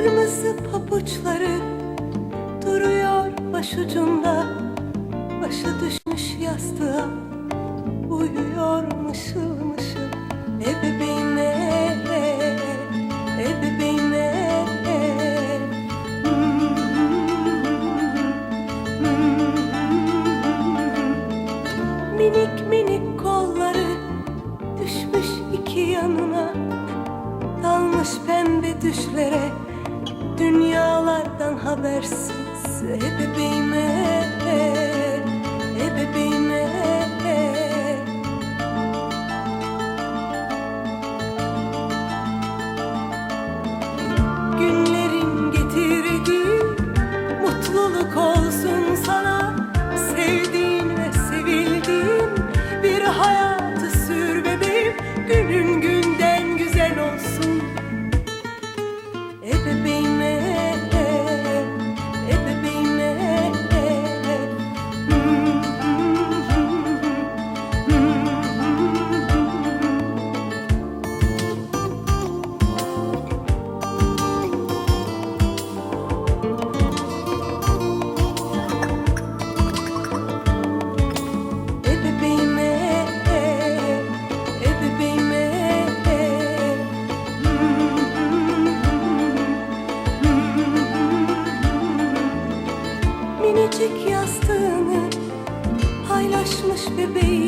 Kırmızı pabuçları duruyor başucunda Başı düşmüş yastığa uyuyor mışıl mışıl. Ebebeğime, ebebeğime Minik minik kolları düşmüş iki yanına. Dalmış pembe düşlere Dünyalardan habersiz. Ebebeğime Ebebeğime Minicik yastığını paylaşmış bebeğiyle